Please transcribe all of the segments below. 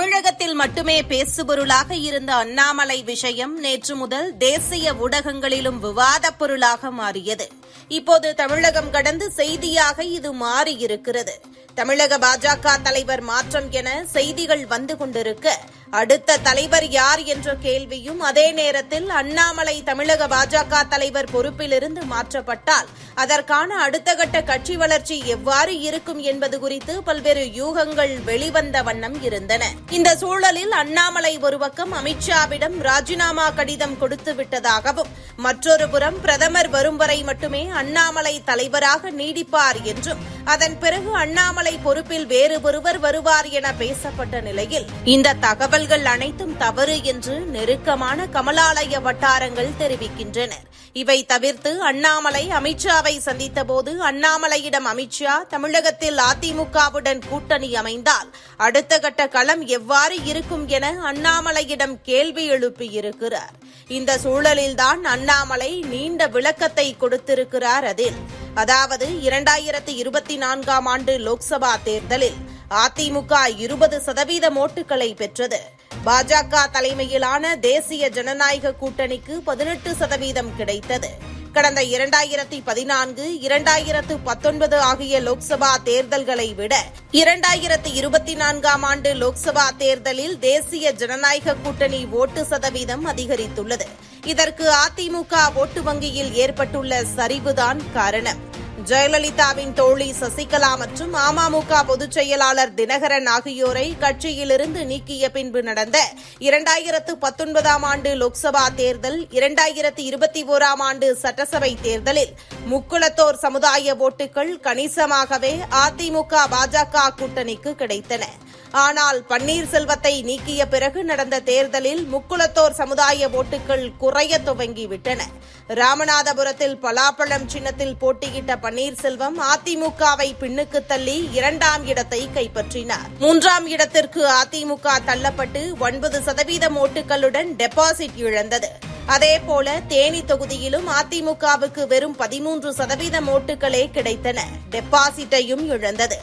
தமிழகத்தில் மட்டுமே பேசுபொருளாக இருந்த அண்ணாமலை விஷயம் நேற்று முதல் தேசிய ஊடகங்களிலும் விவாதப் பொருளாக மாறியது. இப்போது தமிழகம் கடந்து செய்தியாக இது மாறியிருக்கிறது. தமிழக பாஜக தலைவர் மாற்றம் என செய்திகள் வந்து கொண்டிருக்க அடுத்த தலைவர் யார் என்ற கேள்வியும் அதே நேரத்தில் அண்ணாமலை தமிழக பாஜக தலைவர் பொறுப்பிலிருந்து மாற்றப்பட்டால் அதற்கான அடுத்த கட்ட கட்சி வளர்ச்சி எவ்வாறு இருக்கும் என்பது குறித்து பல்வேறு யூகங்கள் வெளிவந்த வண்ணம் இருந்தன. இந்த சூழலில் அண்ணாமலை ஒரு பக்கம் அமித்ஷாவிடம் ராஜினாமா கடிதம் கொடுத்து விட்டதாகவும் மற்றொரு புறம் பிரதமர் வரும் வரை மட்டுமே அண்ணாமலை தலைவராக நீடிப்பார் என்றும் அதன் பிறகு அண்ணாமலை பொறுப்பில் வேறு ஒருவர் வருவார் என பேசப்பட்ட நிலையில் இந்த தகவல் தகவல்கள் அனைத்தும் தவறு என்று நெருக்கமான கமலாலய வட்டாரங்கள் தெரிவிக்கின்றனர் இவை தவிர்த்து அண்ணாமலை அமித்ஷாவை சந்தித்தபோது அண்ணாமலையிடம் அமித்ஷா தமிழகத்தில் அதிமுகவுடன் கூட்டணி அமைந்தால் அடுத்த கட்ட களம் எவ்வாறு இருக்கும் என அண்ணாமலையிடம் கேள்வி எழுப்பியிருக்கிறார். இந்த சூழலில்தான் அண்ணாமலை நீண்ட விளக்கத்தை கொடுத்திருக்கிறார் அதில். அதாவது இரண்டாயிரத்தி இருபத்தி நான்காம் ஆண்டு லோக்சபா தேர்தலில் அதிமுக இருபது சதவீத ஓட்டுகளை பெற்றது. பாஜக தலைமையிலான தேசிய ஜனநாயக கூட்டணிக்கு பதினெட்டு சதவீதம் கிடைத்தது. கடந்த இரண்டாயிரத்தி பதினான்கு இரண்டாயிரத்து பத்தொன்பது ஆகிய லோக்சபா தேர்தல்களை விட இரண்டாயிரத்தி இருபத்தி நான்காம் ஆண்டு லோக்சபா தேர்தலில் தேசிய ஜனநாயக கூட்டணி ஓட்டு சதவீதம் அதிகரித்துள்ளது. இதற்கு அதிமுக ஓட்டு வங்கியில் ஏற்பட்டுள்ள சரிவுதான் காரணம். ஜெயலலிதாவின் தோழி சசிகலா மற்றும் அமமுக பொதுச் செயலாளர் தினகரன் ஆகியோரை கட்சியிலிருந்து நீக்கிய பின்பு நடந்த இரண்டாயிரத்து பத்தொன்பதாம் ஆண்டு லோக்சபா தேர்தல் இரண்டாயிரத்து இருபத்தி ஓராம் ஆண்டு சட்டசபை தேர்தலில் முக்குளத்தோர் சமுதாய ஓட்டுகள் கணிசமாகவே அதிமுக பாஜக கூட்டணிக்கு கிடைத்தன. ஆனால் பன்னீர்செல்வத்தை நீக்கிய பிறகு நடந்த தேர்தலில் முக்குளத்தோர் சமுதாய ஓட்டுகள் குறைய துவங்கிவிட்டன. ராமநாதபுரத்தில் பலாப்பழம் சின்னத்தில் போட்டியிட்ட பன்னீர்செல்வம் அதிமுகவை பின்னுக்கு தள்ளி இரண்டாம் இடத்தை கைப்பற்றினார். மூன்றாம் இடத்திற்கு அதிமுக தள்ளப்பட்டு ஒன்பது சதவீதம் ஓட்டுகளுடன் டெபாசிட் இழந்தது. அதேபோல தேனி தொகுதியிலும் அதிமுகவுக்கு வெறும் பதிமூன்று சதவீதம் ஓட்டுகளே கிடைத்தன. டெபாசிட்டையும் இழந்தது.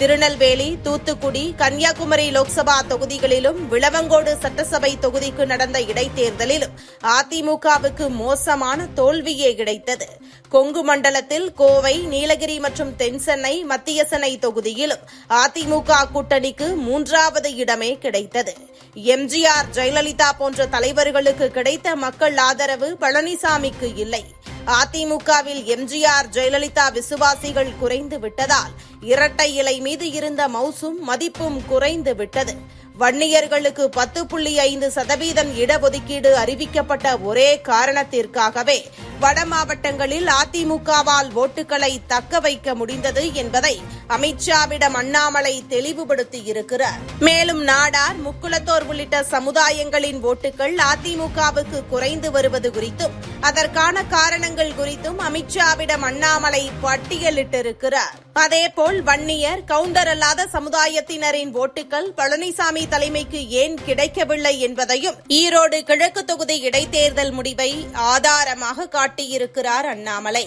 திருநெல்வேலி தூத்துக்குடி கன்னியாகுமரி லோக்சபா தொகுதிகளிலும் விளவங்கோடு சட்டசபை தொகுதிக்கு நடந்த இடைத்தேர்தலிலும் அதிமுகவுக்கு மோசமான தோல்வியே கிடைத்தது. கொங்கு மண்டலத்தில் கோவை நீலகிரி மற்றும் தென்சென்னை மத்திய சென்னை தொகுதியிலும் அதிமுக கூட்டணிக்கு மூன்றாவது இடமே கிடைத்தது. எம்ஜிஆர் ஜெயலலிதா போன்ற தலைவர்களுக்கு கிடைத்த மக்கள் ஆதரவு பழனிசாமிக்கு இல்லை. அதிமுகவில் எம்ஜிஆர் ஜெயலலிதா விசுவாசிகள் குறைந்து விட்டதால் இரட்டை இலை மீது இருந்த மவுசும் மதிப்பும் குறைந்து விட்டது. வன்னியர்களுக்கு பத்து புள்ளி ஐந்து சதவீதம் இடஒதுக்கீடு அறிவிக்கப்பட்ட ஒரே காரணத்திற்காகவே வட மாவட்டங்களில் அதிமுகவால் ஓட்டுகளை தக்க வைக்க முடிந்தது என்பதை அமித்ஷாவிடம் அண்ணாமலை தெளிவுபடுத்தியிருக்கிறார். மேலும் நாடார் முக்குளத்தோர் உள்ளிட்ட சமுதாயங்களின் ஓட்டுகள் அதிமுகவுக்கு குறைந்து வருவது குறித்தும் அதற்கான காரணங்கள் குறித்தும் அமித்ஷாவிடம் அண்ணாமலை பட்டியலிட்டிருக்கிறார். அதேபோல் வன்னியர் கவுண்டர் அல்லாத சமுதாயத்தினரின் ஓட்டுகள் பழனிசாமி தலைமைக்கு ஏன் கிடைக்கவில்லை என்பதையும் ஈரோடு கிழக்கு தொகுதி இடைத்தேர்தல் முடிவை ஆதாரமாக காட்டி காட்டியிருக்கிறார் அண்ணாமலை.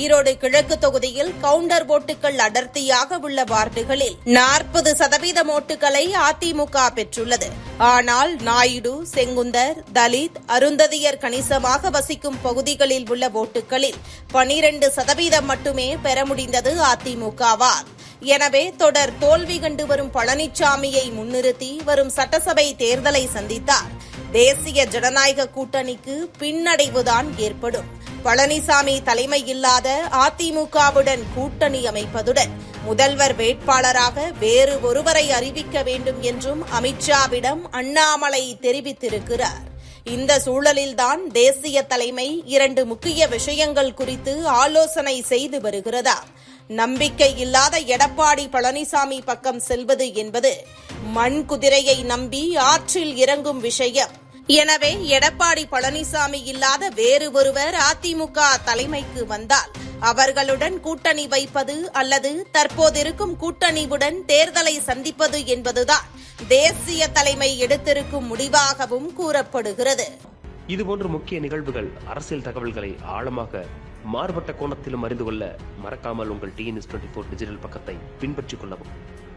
ஈரோடு கிழக்கு தொகுதியில் கவுண்டர் ஓட்டுகள் அடர்த்தியாக உள்ள வார்டுகளில் நாற்பது சதவீதம் ஓட்டுகளை அதிமுக பெற்றுள்ளது. ஆனால் நாயுடு செங்குந்தர் தலித் அருந்ததியர் கணிசமாக வசிக்கும் பகுதிகளில் உள்ள ஓட்டுகளில் பனிரண்டு சதவீதம் மட்டுமே பெற முடிந்தது அதிமுகவால். எனவே தொடர் தோல்வி கண்டு வரும் பழனிசாமியை முன்னிறுத்தி வரும் சட்டசபை தேர்தலை சந்தித்தார். தேசிய ஜனநாயக கூட்டணிக்கு பின்னடைவுதான் ஏற்படும். பழனிசாமி தலைமையில்லாத அதிமுகவுடன் கூட்டணி அமைப்பதுடன் முதல்வர் வேட்பாளராக வேறு ஒருவரை அறிவிக்க வேண்டும் என்றும் அமித்ஷாவிடம் அண்ணாமலை தெரிவித்திருக்கிறார். இந்த சூழலில்தான் தேசிய தலைமை இரண்டு முக்கிய விஷயங்கள் குறித்து ஆலோசனை செய்து வருகிறதா? நம்பிக்கை இல்லாத எடப்பாடி பழனிசாமி பக்கம் செல்வது என்பது மண் குதிரையை நம்பி ஆற்றில் இறங்கும் விஷயம். எனவே எடப்பாடி பழனிசாமி இல்லாத வேறு ஒருவர் அதிமுக தலைமைக்கு வந்தால் அவர்களுடன் கூட்டணி வைப்பது அல்லது தற்போதிருக்கும் கூட்டணியுடன் தேர்தலை சந்திப்பது என்பதுதான் தேசிய தலைமை எடுத்திருக்கும் முடிவாகவும் கூறப்படுகிறது. இதுபோன்ற முக்கிய நிகழ்வுகள் அரசியல் தகவல்களை ஆழமாக மாறுபட்ட கோணத்திலும் அறிந்து கொள்ள மறக்காமல் உங்கள் டிஎன்எஸ் டுவெண்ட்டி ஃபோர் டிஜிட்டல் பக்கத்தை பின்பற்றிக் கொள்ளவும்.